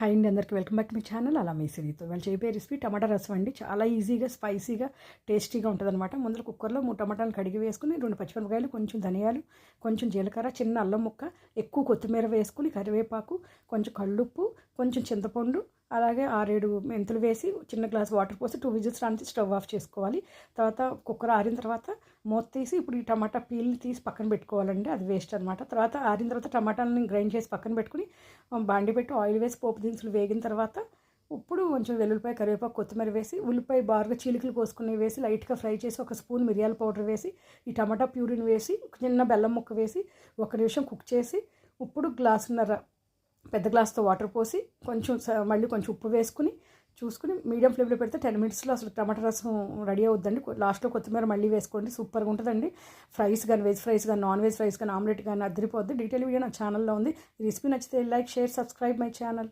Hi అండి అందరికీ welcome back మీ channel. అలా మీ సిరితో వాళ్ళు చేయబోయే రెసిపీ టమాటా రసం అండి. చాలా ఈజీగా స్పైసీగా టేస్టీగా ఉంటుంది అనమాట ముందర కుక్కర్లో మూడు టమాటాలు కడిగి వేసుకుని రెండు పచ్చిమిరపకాయలు కొంచెం ధనియాలు కొంచెం జీలకర్ర చిన్న అల్లం ముక్క ఎక్కువ కొత్తిమీర వేసుకుని కరివేపాకు కొంచెం కళ్ళుప్పు కొంచెం చింతపండు అలాగే ఆరేడు మెంతులు వేసి చిన్న గ్లాస్ వాటర్ పోసి టూ విజిల్స్ రానికి స్టవ్ ఆఫ్ చేసుకోవాలి. తర్వాత కుక్కర్ ఆరిన తర్వాత మూత తీసి ఇప్పుడు ఈ టమాటా పీల్ని తీసి పక్కన పెట్టుకోవాలండి. అది వేస్ట్ అనమాట తర్వాత ఆరిన తర్వాత టమాటాలని గ్రైండ్ చేసి పక్కన పెట్టుకుని బాండి పెట్టి ఆయిల్ వేసి పోపు దినుసులు వేగిన తర్వాత ఇప్పుడు కొంచెం వెల్లుల్లిపాయ కరివేపాకు కొత్తిమీర వేసి ఉల్లిపాయ బారుగా చీలికలు కోసుకుని వేసి లైట్గా ఫ్రై చేసి ఒక స్పూన్ మిరియాల పౌడర్ వేసి ఈ టమాటా ప్యూరిని వేసి ఒక చిన్న బెల్లం ముక్క వేసి ఒక నిమిషం కుక్ చేసి ఇప్పుడు గ్లాసున్నర పెద్ద గ్లాస్తో వాటర్ పోసి కొంచెం మళ్ళీ కొంచెం ఉప్పు వేసుకుని చూసుకుని మీడియం ఫ్లేమ్లో పెడితే టెన్ మినిట్స్లో అసలు టమాటా రసం రెడీ అవుద్దండి. లాస్ట్లో కొత్తిమీర మళ్ళీ వేసుకోండి. సూపర్గా ఉంటుందండి. ఫ్రైస్ కానీ వెజ్ ఫ్రైస్ కానీ నాన్ వెజ్ ఫ్రైస్ కానీ ఆమ్లెట్ కానీ అద్దరిపోద్ది డీటెయిల్ వీడియో నా ఛానల్లో ఉంది. ఈ రెసిపీ నచ్చితే like share subscribe my channel.